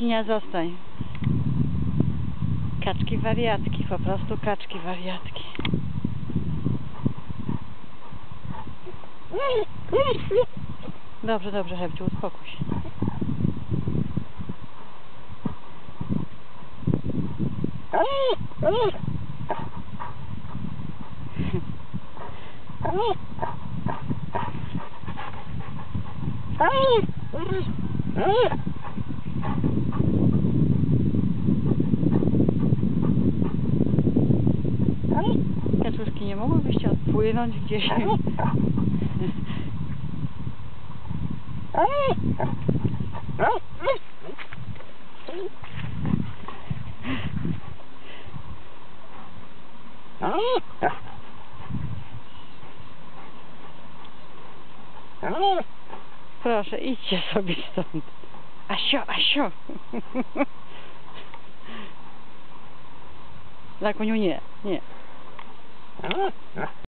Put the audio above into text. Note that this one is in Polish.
Nie zostań. Kaczki wariatki, po prostu kaczki wariatki. Dobrze, dobrze, Hebciu, uspokój się. Kaczuszki, nie mogłybyście odpłynąć gdzieś? Proszę, idźcie sobie stąd. Asio, Asio. Zakuniu nie, nie. Huh? Huh?